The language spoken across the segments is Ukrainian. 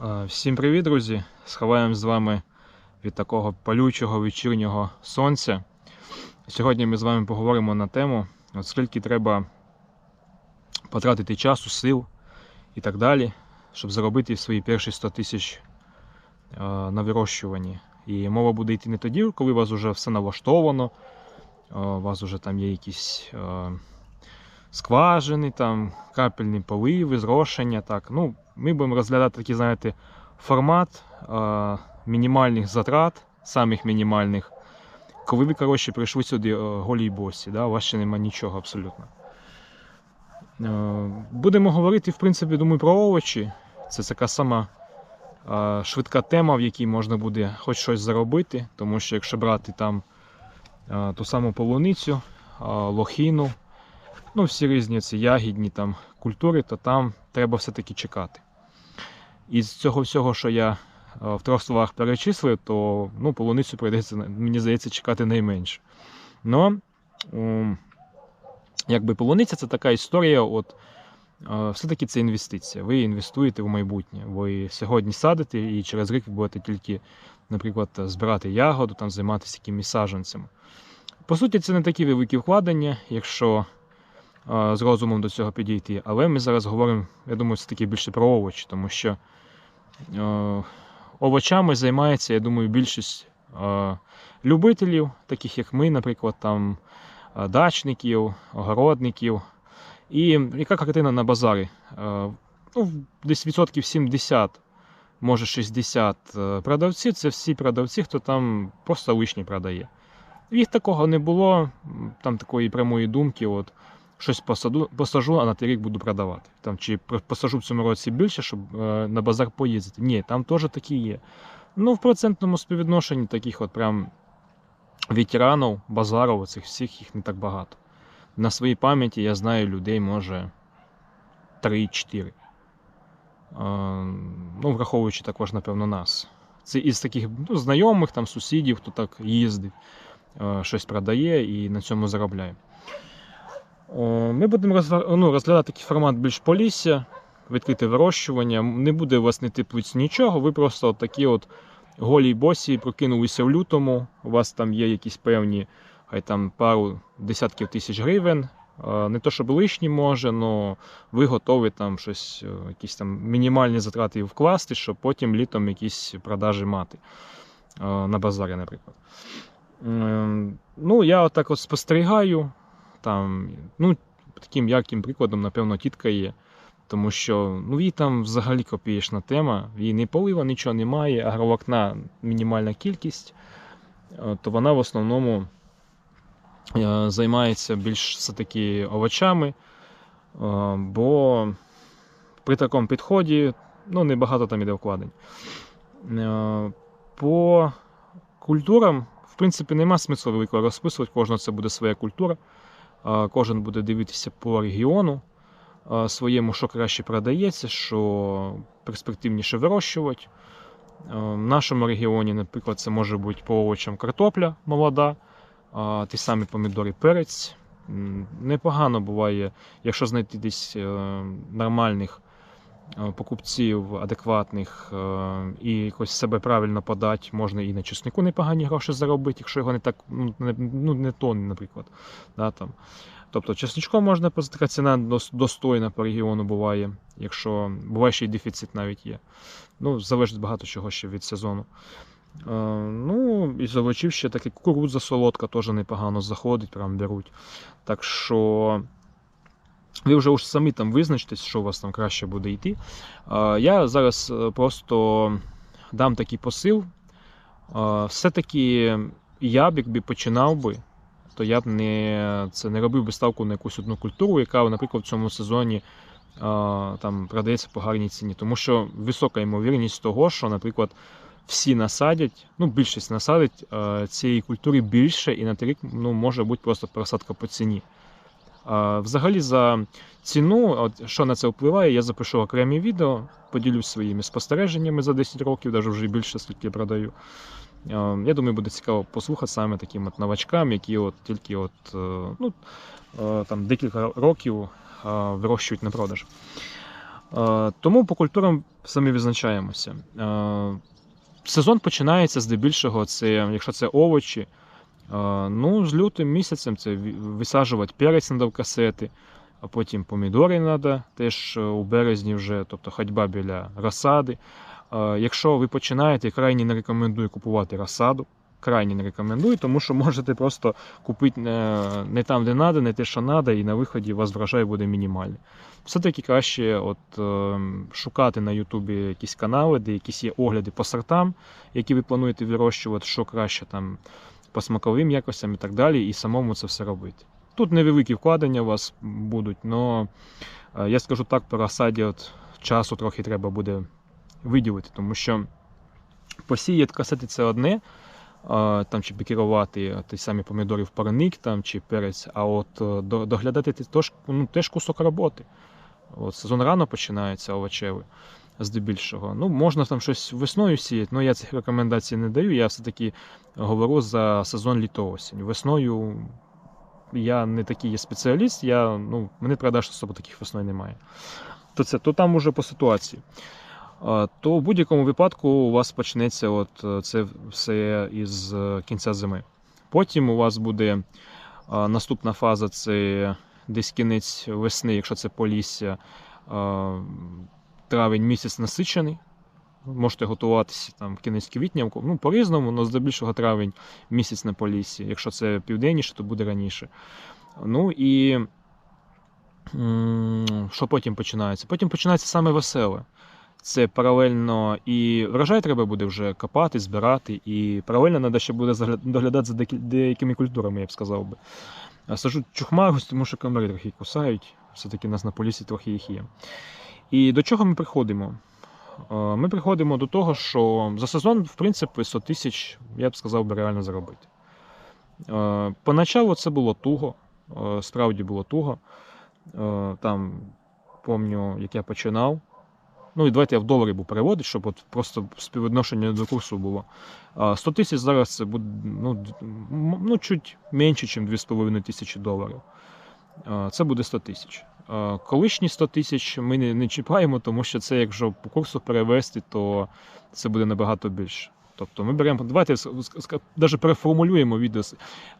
Е, Всім привіт, друзі! Сховаємо з вами від такого палючого вечірнього сонця. Сьогодні ми з вами поговоримо на тему, от скільки треба потратити часу, сил і так далі, щоб заробити свої перші 100 тисяч е, на вирощуванні. І мова буде йти не тоді, коли у вас вже все налаштовано, е, у вас вже там є якісь скважини, там, капельні поливи, зрошення. Так. Ну, ми будемо розглядати такий, знаєте, формат е, мінімальних затрат, самих мінімальних, коли ви, коротше, прийшли сюди е, голій босі, да? у вас ще немає нічого абсолютно. Е, будемо говорити, в принципі, думаю, про овочі. Це така сама швидка тема, в якій можна буде хоч щось заробити, тому що якщо брати там ту саму полуницю, лохіну, ну, всі різні ці ягідні там культури, то там треба все-таки чекати. Із цього всього, що я е, в трьох словах перечислив, то ну, полуницю прийдеться, мені здається, чекати найменше. Но якби полуниця це така історія, от е, все-таки це інвестиція. Ви інвестуєте в майбутнє. Ви сьогодні садите і через рік будете тільки, наприклад, збирати ягоду, там займатися якимись саджанцями. По суті, це не такі великі вкладення, якщо з розумом до цього підійти. Але ми зараз говоримо, я думаю, все таки більше про овочі, тому що е, овочами займається, я думаю, більшість е, любителів, таких як ми, наприклад, там е, дачників, огородників. І яка картина на базарі? Е, ну, десь відсотків 70, може 60 е, продавців це всі продавці, хто там просто лишні продає. Їх такого не було, там такої прямої думки, от щось посаду, посажу, а на той рік буду продавати. Там, чи посажу в цьому році більше, щоб е, на базар поїздити. Ні, там теж такі є. Ну, в процентному співвідношенні таких от прям ветеранів, базарів, оцих всіх їх не так багато. На своїй пам'яті я знаю людей, може 3-4. Е, ну, враховуючи також, напевно, нас. Це із таких ну, знайомих, там, сусідів, хто так їздить, е, щось продає і на цьому заробляє. О, Ми будемо ну, розглядати такий формат більш полісся, відкрите вирощування. Не буде у вас не теплиць нічого, ви просто такі от голі босі прокинулися в лютому. У вас там є якісь певні, хай там пару десятків тисяч гривень. Е, Не то, щоб лишні може, але ви готові там щось, е, якісь там мінімальні затрати вкласти, щоб потім літом якісь продажі мати е, на базарі, наприклад. Ем, Ну, я отак от спостерігаю. Там, ну, таким ярким прикладом, напевно, тітка є. Тому що ну, їй там взагалі копієчна тема, їй не полива, нічого немає, агровокна мінімальна кількість, Е, то вона в основному е, займається більш все-таки овочами, е, бо при такому підході ну, небагато там іде вкладень. По культурам, в принципі, нема смислу великого розписувати, кожна це буде своя культура. Кожен буде дивитися по регіону своєму, що краще продається, що перспективніше вирощувати. В нашому регіоні, наприклад, це може бути по овочам картопля молода, ті самі помідори перець. Непогано буває, якщо знайти десь е, нормальних покупців, адекватних е, і якось себе правильно подати, можна і на чеснику непогані гроші заробити, якщо його не так ну, не, ну, не тонн, наприклад. Да, там. Тобто чесничком можна така ціна достойна по регіону буває, якщо буває ще й дефіцит навіть є. Ну, залежить багато чого ще від сезону. Е, ну, із овочів ще таке кукурудза солодка теж непогано заходить, прям беруть. Так що ви вже уж самі там визначтесь, що у вас там краще буде йти. Е, я зараз е, просто дам такий посил. Е, все-таки я б, якби починав би, то я б не, це не робив би ставку на якусь одну культуру, яка, наприклад, в цьому сезоні там продається по гарній ціні. Тому що висока ймовірність того, що, наприклад, всі насадять, ну, більшість насадить цієї культури більше, і на той рік ну, може бути просто просадка по ціні. Взагалі, за ціну, от, що на це впливає, я запишу окремі відео, поділюсь своїми спостереженнями за 10 років, навіть вже більше, скільки продаю. Я думаю, буде цікаво послухати саме таким от новачкам, які от тільки от, е, ну, е, там, декілька років е, вирощують на продаж. Тому по культурам самі визначаємося. Сезон починається здебільшого, це, якщо це овочі, ну, з лютим місяцем це висаджувати перець на касети, а потім помідори треба теж е, у березні вже, тобто ходьба біля розсади. Е, Якщо ви починаєте, крайні не рекомендую купувати розсаду. Крайні не рекомендую, тому що можете просто купити не, не там, де треба, не те, що треба, і на виході у вас врожай буде мінімальний. Все-таки краще от, е, шукати на Ютубі якісь канали, де якісь є огляди по сортам, які ви плануєте вирощувати, що краще там по смаковим якостям і так далі, і самому це все робити. Тут невеликі вкладення у вас будуть, але я скажу так, по розсаді часу трохи треба буде виділити, тому що посіяти касети це одне, там чи пікірувати ті самі помідори в парник там, чи перець, а от е, доглядати теж, ну, теж кусок роботи. От сезон рано починається овочевий, здебільшого. Ну, можна там щось весною сіяти, але я цих рекомендацій не даю. Я все-таки говорю за сезон літо-осінь. Весною я не такий є спеціаліст, я, ну, мене продаж особо таких весною немає. То це, то там уже по ситуації. То в будь-якому випадку у вас почнеться от е, це все із е, кінця зими. Потім у вас буде наступна фаза це десь кінець весни, якщо це полісся, травень місяць насичений. Можете готуватися там в кінець квітня, ну по-різному, але здебільшого травень місяць на поліссі. Якщо це південніше, то буде раніше. Ну і що потім починається? Потім починається саме веселе. Це паралельно і врожай треба буде вже копати, збирати, і паралельно треба ще буде доглядати за деякими культурами, я б сказав би. Сажу чухмаргус, тому що комари трохи кусають, все-таки нас на полісі трохи їх є. І до чого ми приходимо? Е, Ми приходимо до того, що за сезон, в принципі, 100 тисяч, я б сказав, би реально заробити. Е, Поначалу це було туго, е, справді було туго. Там, пам'ятаю, як я починав. Ну і давайте я в долари буду переводити, щоб от просто співвідношення до курсу було. 100 тисяч зараз це буде ну, ну, чуть менше, ніж 2,5 тисячі доларів. Це буде 100 тисяч. А, Колишні 100 тисяч ми не, не чіпаємо, тому що це, якщо по курсу перевести, то це буде набагато більше. Тобто ми беремо, давайте навіть переформулюємо відео.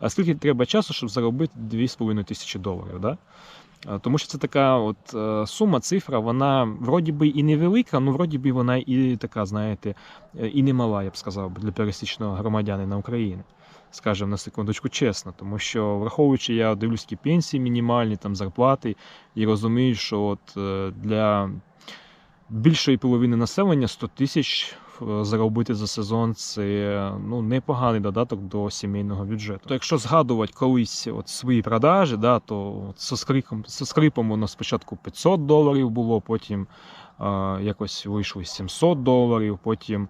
А скільки треба часу, щоб заробити 2,5 тисячі доларів? Да? Тому що це така от е, сума, цифра, вона вроді би і невелика, ну вроді би вона і така, знаєте, е, і немала, я б сказав, для пересічного громадянина України. Скажемо на секундочку чесно, тому що враховуючи, я дивлюсь які пенсії мінімальні, там зарплати, і розумію, що от е, для більшої половини населення 100 тисяч е, заробити за сезон це ну, непоганий додаток до сімейного бюджету. То якщо згадувати колись от свої продажі, да, то со скрипом, со скрипом воно спочатку 500 доларів було, потім е, якось вийшли 700 доларів, потім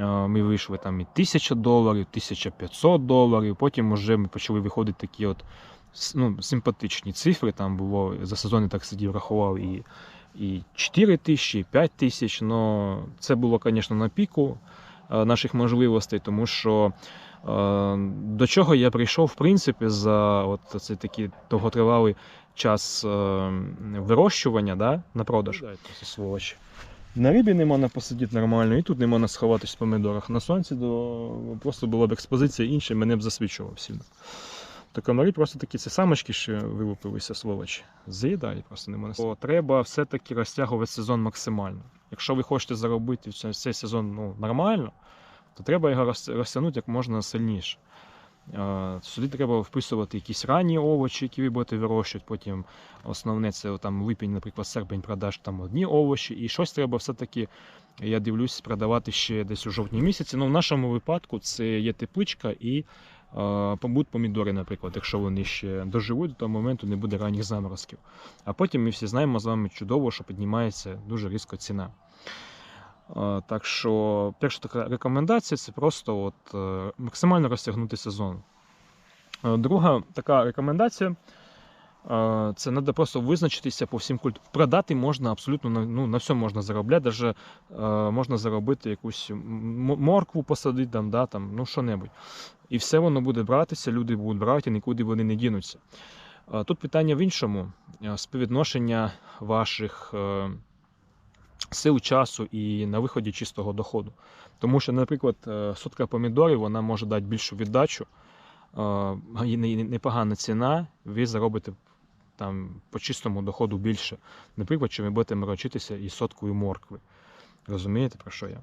ми вийшли там і 1000 доларів, 1500 доларів, потім вже ми почали виходити такі от ну, симпатичні цифри. Там було за сезон так сидів, рахував і і 4 тисячі, і 5 тисяч. Но це було, звісно, на піку е, наших можливостей, тому що е, до чого я прийшов, в принципі, за от цей такий довготривалий час е, вирощування да, на продаж. сволочі. На рибі не можна посидіти нормально, і тут не можна сховатись в помідорах. На сонці до... просто була б експозиція інша, мене б засвічував сильно. То комарі просто такі ці самочки ще вилупилися, сволочі. Заїдають просто не можна. Бо треба все-таки розтягувати сезон максимально. Якщо ви хочете заробити цей сезон ну, нормально, то треба його розтягнути як можна сильніше. Е, Сюди треба вписувати якісь ранні овочі, які ви будете вирощувати. Потім основне це там липень, наприклад, серпень продаж там одні овочі, і щось треба все-таки, я дивлюсь, продавати ще десь у жовтні місяці. Ну, в нашому випадку це є тепличка і е, будуть помідори, наприклад, якщо вони ще доживуть до того моменту, не буде ранніх заморозків. А потім ми всі знаємо з вами чудово, що піднімається дуже різко ціна. Е, Так що перша така рекомендація це просто от, е, максимально розтягнути сезон. Е, Друга така рекомендація це треба просто визначитися по всім культурам. Продати можна абсолютно ну, на всьому можна заробляти, навіть можна заробити якусь моркву посадити, там, да, там, ну що-небудь. І все воно буде братися, люди будуть брати, нікуди вони не дінуться. Тут питання в іншому: співвідношення ваших сил часу і на виході чистого доходу. Тому що, наприклад, е, сотка помідорів вона може дати більшу віддачу, е, і не- не- непогана ціна, ви заробите там по чистому доходу більше. Наприклад, чи ви будете морочитися із соткою моркви. Розумієте, про що я?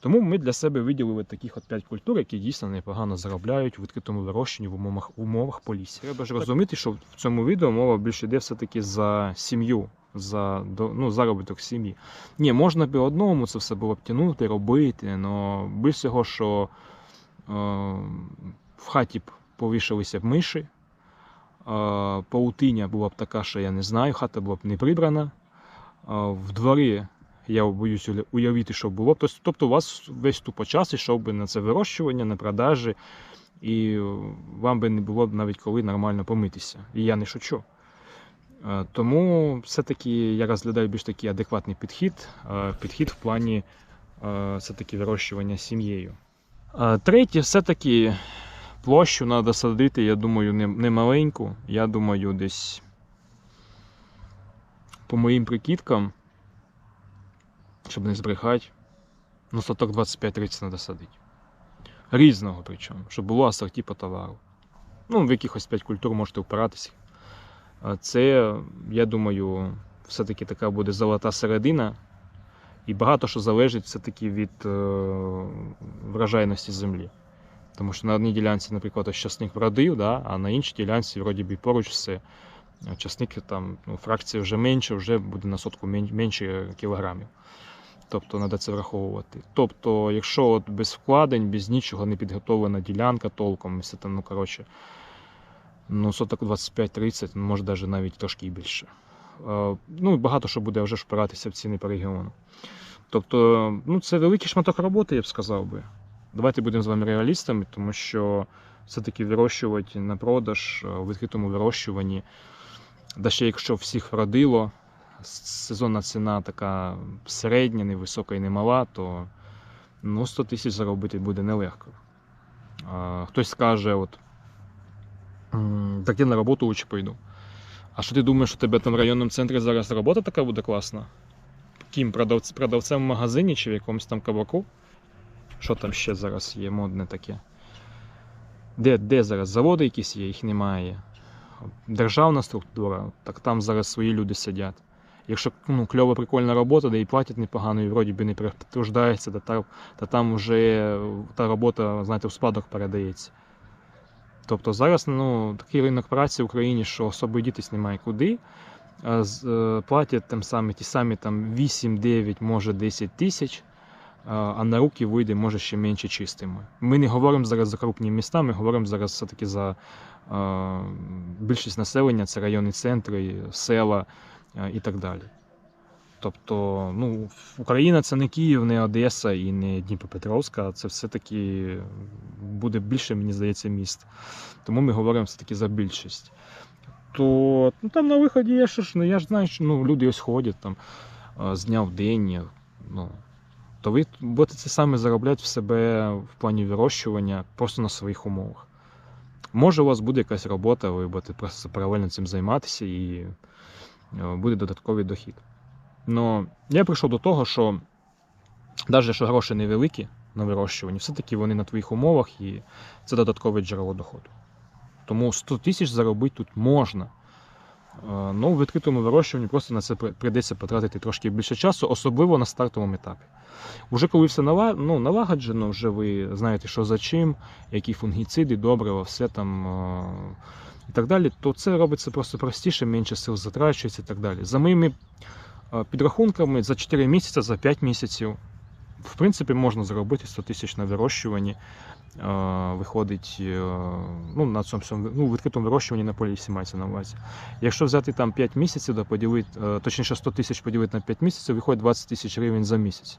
Тому ми для себе виділили таких от 5 культур, які дійсно непогано заробляють у відкритому вирощенні в умовах, умовах полісся. Треба ж розуміти, що в цьому відео мова більше йде все-таки за сім'ю, за ну, заробіток сім'ї. Ні, можна би одному це все було б тягнути, робити, але без цього, що е, в хаті б повішалися б миші, е, паутиня була б така, що я не знаю, хата була б не прибрана. е, В дворі я боюсь уявити, що було б. Тобто, у вас весь тупо час йшов би на це вирощування, на продажі, і вам би не було б навіть коли нормально помитися. І я не шучу. Е, Тому все-таки я розглядаю більш такий адекватний підхід, е, підхід в плані е, все-таки вирощування сім'єю. Третє, все-таки площу треба садити, я думаю, не, маленьку. Я думаю, десь по моїм прикидкам, щоб не збрехати, ну соток 25-30 треба садити. Різного причому, щоб було асорті по товару. Ну, в якихось 5 культур можете впиратися. Це, я думаю, все-таки така буде золота середина. І багато що залежить все-таки від е, вражайності землі. Тому що на одній ділянці, наприклад, ось часник вродив, да, а на іншій ділянці, вроді би, поруч все. Часник там, ну, фракція вже менше, вже буде на сотку менше кілограмів. Тобто треба це враховувати. Тобто, якщо от без вкладень, без нічого не підготовлена ділянка толком, все там, ну коротше, ну соток 25-30, ну, може навіть навіть трошки і більше. Ну багато що буде вже впиратися в ціни по регіону. Тобто, ну це великий шматок роботи, я б сказав би. Давайте будемо з вами реалістами, тому що все-таки вирощувати на продаж в відкритому вирощуванні, да ще якщо всіх вродило, сезонна ціна така середня, невисока і немала, то ну, 100 тисяч заробити буде нелегко. Хтось скаже, от, «М, так я на роботу лучше пойду. А що ти думаєш, що тебе там в районному центрі зараз робота така буде класна? Ким продавц, продавцем в магазині чи в якомусь там кабаку? Що там ще зараз є модне таке? Де, де зараз заводи якісь є, їх немає. Державна структура, так там зараз свої люди сидять. Якщо ну, кльова прикольна робота, де і платять непогано, і вроді би не притуждається, то, та, то там вже та робота, знаєте, в спадок передається. Тобто зараз ну, такий ринок праці в Україні, що особо дітись немає куди. Е, Платять там самі, ті самі там 8-9, може 10 тисяч, а- на руки вийде може ще менше чистими. Ми не говоримо зараз за крупні міста, ми говоримо зараз все-таки за більшість населення, це районні центри, села і так далі. Тобто, ну, Україна це не Київ, не Одеса і не Дніпропетровська, це все-таки буде більше, мені здається, міст. Тому ми говоримо все-таки за більшість. То ну, там на виході є що ж, ну я ж знаю, що ну, люди ось ходять там з дня в день. Ну, то ви будете це саме заробляти в себе в плані вирощування просто на своїх умовах. Може, у вас буде якась робота, ви будете просто паралельно цим займатися і буде додатковий дохід. Ну, я прийшов до того, що навіть якщо гроші невеликі на вирощуванні, все-таки вони на твоїх умовах і це додаткове джерело доходу. Тому 100 тисяч заробити тут можна. Е, Ну, в відкритому вирощуванні просто на це прийдеться потратити трошки більше часу, особливо на стартовому етапі. Уже коли все ну, налагоджено, вже ви знаєте, що за чим, які фунгіциди, добрива, все там е, і так далі, то це робиться просто простіше, менше сил затрачується і так далі. За моїми підрахунками, за 4 місяці, за 5 місяців, в принципі, можна заробити 100 тисяч на вирощуванні. Виходить е, ну, на цьому ну, відкритому вирощуванні на полісі мається на увазі. Якщо взяти там 5 місяців, да, поділити, е, точніше 100 тисяч поділити на 5 місяців, виходить 20 тисяч гривень за місяць.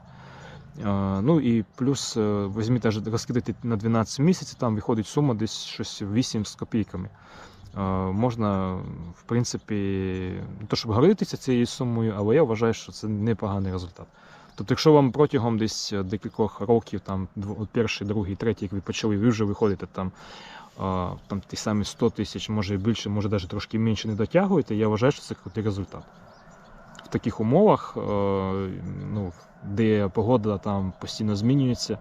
Ну і плюс е, візьміть розкидати на 12 місяців, там виходить сума десь щось 8 з копійками. Е, Можна, в принципі, не то щоб гордитися цією сумою, але я вважаю, що це непоганий результат. Тобто, якщо вам протягом десь е, декількох років, там перший, другий, третій, як ви почали, ви вже виходите там, там ті самі 100 тисяч, може і більше, може навіть трошки менше не дотягуєте, я вважаю, що це крутий результат. В таких умовах, е, ну, де погода там постійно змінюється,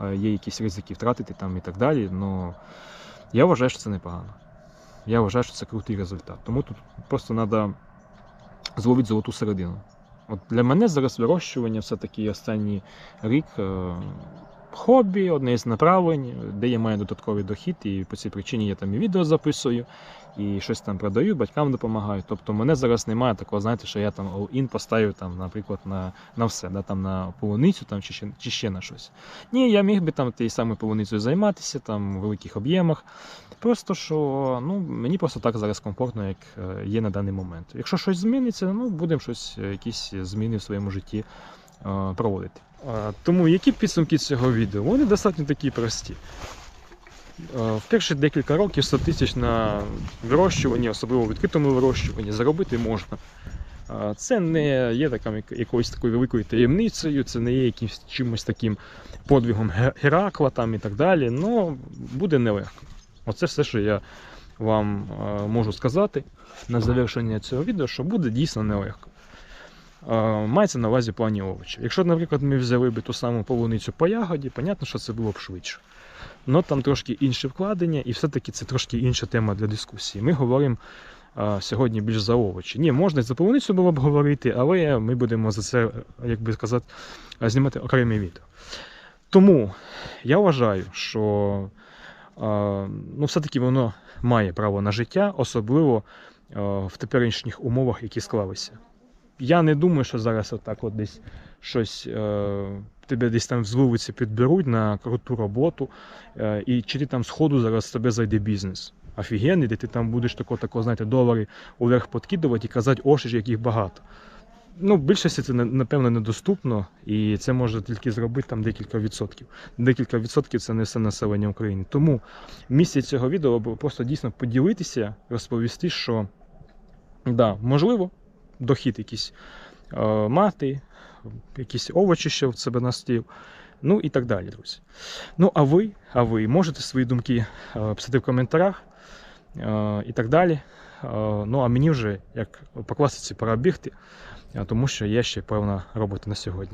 е, є якісь ризики втратити там і так далі. Ну, я вважаю, що це непогано. Я вважаю, що це крутий результат. Тому тут просто треба зловити золоту середину. От для мене зараз вирощування все-таки останній рік е, хобі, одне із направлень, де я маю додатковий дохід, і по цій причині я там і відео записую, і щось там продаю, батькам допомагаю. Тобто мене зараз немає такого, знаєте, що я там all-in поставив, там, наприклад, на, на все, да, там, на полуницю там, чи, чи ще на щось. Ні, я міг би там тією самою полуницею займатися там, в великих об'ємах. Просто що ну, мені просто так зараз комфортно, як е, є на даний момент. Якщо щось зміниться, ну будемо щось, е, якісь зміни в своєму житті проводити. Е, Тому які підсумки цього відео? Вони достатньо такі прості. Е, В перші декілька років 100 тисяч на вирощуванні, особливо відкритому вирощуванні, заробити можна. Е, Це не є така, якоюсь такою великою таємницею, це не є якимось чимось таким подвигом Геракла там і так далі. Ну, буде нелегко. Оце все, що я вам можу сказати на завершення цього відео, що буде дійсно нелегко. Е, мається на увазі плані овочів. Якщо, наприклад, ми взяли б ту саму полуницю по ягоді, понятно, що це було б швидше. Но там трошки інше вкладення, і все-таки це трошки інша тема для дискусії. Ми говоримо е, сьогодні більш за овочі. Ні, можна за полуницю було б говорити, але ми будемо за це, як би сказати, знімати окремі відео. Тому я вважаю, що е, ну, все-таки воно має право на життя, особливо е, в теперішніх умовах, які склалися. Я не думаю, що зараз отак от десь щось е, тебе десь там з вулиці підберуть на круту роботу, е, і чи ти там з зараз з тебе зайде бізнес. Офігенний, де ти там будеш тако, тако, знаєте, долари уверх подкидувати і казати, ж, яких багато. Ну, в більшості це напевно недоступно, і це може тільки зробити там декілька відсотків. Декілька відсотків це не все населення України. Тому місце цього відео просто дійсно поділитися, розповісти, що да, можливо, дохід якийсь е, мати, якісь овочі ще в себе на стіл. Ну і так далі, друзі. Ну, а ви, а ви можете свої думки е, писати в коментарях е, і так далі. Ну, а мені вже, як по класиці, пора бігти, тому що є ще певна робота на сьогодні.